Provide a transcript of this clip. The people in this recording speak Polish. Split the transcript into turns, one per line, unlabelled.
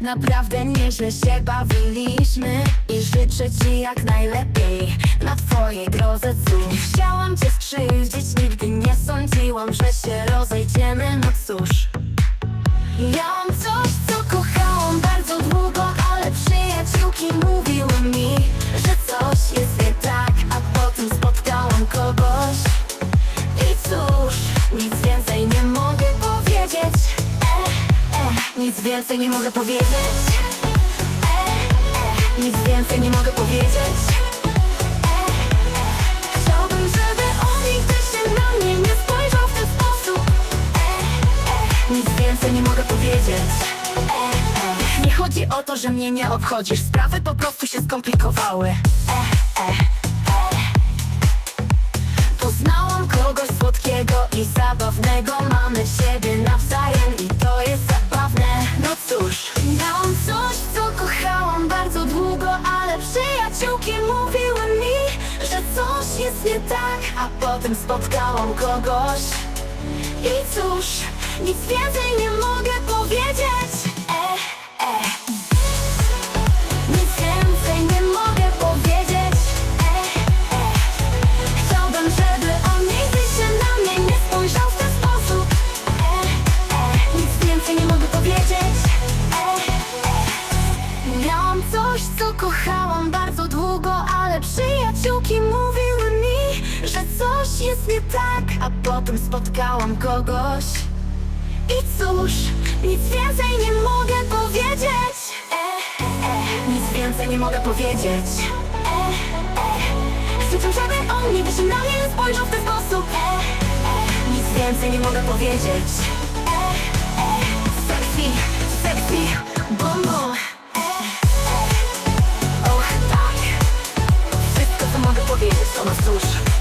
Naprawdę nieźle się bawiliśmy I życzę ci jak najlepiej Na twojej drodze cóż Chciałam cię skrzywdzić Nigdy nie sądziłam, że się rozejdziemy Nic więcej nie mogę powiedzieć e, e, Nic więcej nie mogę powiedzieć e, Chciałbym, żeby on nigdy się na mnie nie spojrzał w ten sposób Nic więcej nie mogę powiedzieć. Nie chodzi o to, że mnie nie obchodzisz Sprawy po prostu się skomplikowały. Tak A potem spotkałam kogoś. I cóż, nic więcej nie mogę sobie tak A potem spotkałam kogoś. I cóż, nic więcej nie mogę powiedzieć. E, e, e Nic więcej nie mogę powiedzieć. E, e, Krzyczę, żeby on nigdy się na mnie nie spojrzał w ten sposób. E, e, Nic więcej nie mogę powiedzieć. E, e, Sexy, sexy, bum bum. E, e, och tak. Wszystko co mogę powiedzieć to nas cóż.